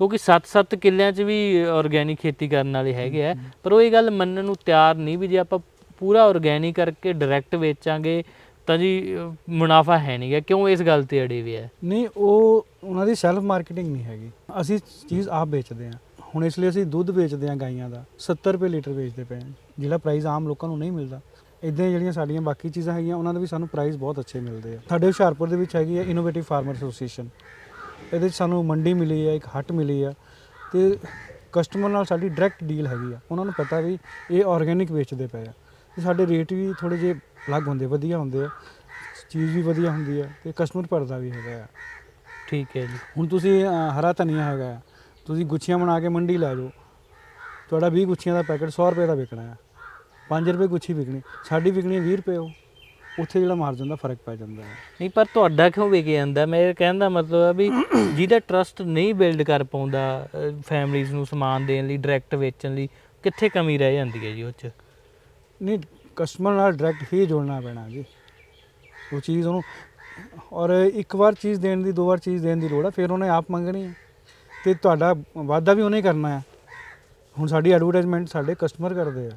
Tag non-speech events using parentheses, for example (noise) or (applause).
ਕਿਉਂਕਿ 7-7 ਕਿੱਲਿਆਂ 'ਚ ਵੀ ਆਰਗੇਨਿਕ ਖੇਤੀ ਕਰਨ ਵਾਲੇ ਹੈਗੇ ਆ। ਪਰ ਉਹ ਇਹ ਗੱਲ ਮੰਨਣ ਨੂੰ ਤਿਆਰ ਨਹੀਂ ਵੀ ਜੇ ਆਪਾਂ ਪੂਰਾ ਆਰਗੇਨਿਕ ਕਰਕੇ ਡਾਇਰੈਕਟ ਵੇਚਾਂਗੇ ਤਾਂ ਜੀ ਮੁਨਾਫਾ ਹੈ ਨਹੀਂ ਗਿਆ ਕਿਉਂ ਇਸ ਗੱਲ ਤੇ ਅੜੇ ਵੇ ਆ? ਨਹੀਂ, ਉਹ ਉਹਨਾਂ ਦੀ ਸੈਲਫ ਮਾਰਕੀਟਿੰਗ ਨਹੀਂ ਹੈਗੀ। ਅਸੀਂ ਚੀਜ਼ ਆਪ ਵੇਚਦੇ ਹਾਂ ਹੁਣ ਇਸ ਲਈ ਅਸੀਂ ਦੁੱਧ ਵੇਚਦੇ ਹਾਂ ਗਾਈਆਂ ਦਾ। 70 ਰੁਪਏ ਲੀਟਰ ਵੇਚਦੇ ਪਏ ਜਿਹੜਾ ਪ੍ਰਾਈਸ ਆਮ ਲੋਕਾਂ ਨੂੰ ਨਹੀਂ ਮਿਲਦਾ। ਇਦਾਂ ਜਿਹੜੀਆਂ ਸਾਡੀਆਂ ਬਾਕੀ ਚੀਜ਼ਾਂ ਹੈਗੀਆਂ, ਉਹਨਾਂ ਦੇ ਵੀ ਸਾਨੂੰ ਪ੍ਰਾਈਸ ਬਹੁਤ ਅੱਛੇ ਮਿਲਦੇ ਆ। ਸਾਡੇ ਹੁਸ਼ਿਆਰਪੁਰ ਦੇ ਵਿੱਚ ਹੈਗੀ ਹੈ ਇਨੋਵੇਟਿਵ ਫਾਰਮਰ ਐਸੋਸੀਏਸ਼ਨ ਇਹਦੇ 'ਚ ਸਾਨੂੰ ਮੰਡੀ ਮਿਲੀ ਹੈ ਇੱਕ ਹੱਟ ਮਿਲੀ ਆ ਤੇ ਕਸਟਮਰ ਨਾਲ ਸਾਡੀ ਡਾਇਰੈਕਟ ਡੀਲ ਹੈਗੀ ਆ। ਉਹਨਾਂ ਨੂੰ ਪਤਾ ਵੀ ਇਹ ਆਰਗੇਨਿਕ ਵੇਚਦੇ ਪਏ ਆ। ਤੇ ਸਾਡੇ ਰੇਟ ਵੀ ਥੋੜੇ ਜਿਹੇ ਅਲੱਗ ਹੁੰਦੇ ਵਧੀਆ ਹੁੰਦੇ ਆ। ਚੀਜ਼ ਵੀ ਵਧੀਆ ਹੁੰਦੀ ਆ ਤੇ ਕਸਟਮਰ ਭਰਦਾ ਵੀ ਹੈਗਾ ਆ। ਠੀਕ ਹੈ ਜੀ। ਹੁਣ ਤੁਸੀਂ ਅ, ਹਰਾ ਧਨੀਆ ਹੈਗਾ ਆ, ਤੁਸੀਂ ਗੁੱਛੀਆਂ ਬਣਾ ਕੇ ਮੰਡੀ ਲੈ ਜਾਓ। ਤੁਹਾਡਾ 20 ਗੁੱਛੀਆਂ ਦਾ ਪੈਕੇਟ 100 ਰੁਪਏ ਦਾ ਵਿਕਣਾ ਹੈ 5 ਰੁਪਏ ਗੁੱਛੀ ਵਿਕਣੀ ਸਾਡੀ ਵਿਕਣੀ ਹੈ 20 ਰੁਪਏ ਉਹ। ਉੱਥੇ ਜਿਹੜਾ ਮਾਰਜਨ ਦਾ ਫ਼ਰਕ ਪੈ ਜਾਂਦਾ ਹੈ। ਨਹੀਂ ਪਰ ਤੁਹਾਡਾ ਕਿਉਂ ਵਿਕੇ ਜਾਂਦਾ? ਮੇਰੇ ਕਹਿਣ ਦਾ ਮਤਲਬ ਹੈ ਵੀ (coughs) ਜਿਹਦਾ ਟਰਸਟ ਨਹੀਂ ਬਿਲਡ ਕਰ ਪਾਉਂਦਾ ਫੈਮਲੀਆਂ ਨੂੰ ਸਮਾਨ ਦੇਣ ਲਈ ਡਾਇਰੈਕਟ ਵੇਚਣ ਲਈ ਕਿੱਥੇ ਕਮੀ ਰਹਿ ਜਾਂਦੀ ਹੈ ਜੀ ਉਹ 'ਚ? ਨਹੀਂ ਕਸਟਮਰ ਨਾਲ ਡਾਇਰੈਕਟ ਹੀ ਜੋੜਨਾ ਪੈਣਾ ਜੀ। ਉਹ ਚੀਜ਼ ਉਹਨੂੰ ਔਰ ਇੱਕ ਵਾਰ ਚੀਜ਼ ਦੇਣ ਦੀ ਦੋ ਵਾਰ ਚੀਜ਼ ਦੇਣ ਦੀ ਲੋੜ ਹੈ ਫਿਰ ਉਹਨੇ ਆਪ ਮੰਗਣੀ ਹੈ। ਤੇ ਤੁਹਾਡਾ ਵਾਅਦਾ ਵੀ ਉਹਨੇ ਕਰਨਾ ਹੈ। ਹੁਣ ਸਾਡੀ ਐਡਵਰਟਾਈਜ਼ਮੈਂਟ ਸਾਡੇ ਕਸਟਮਰ ਕਰਦੇ ਆ।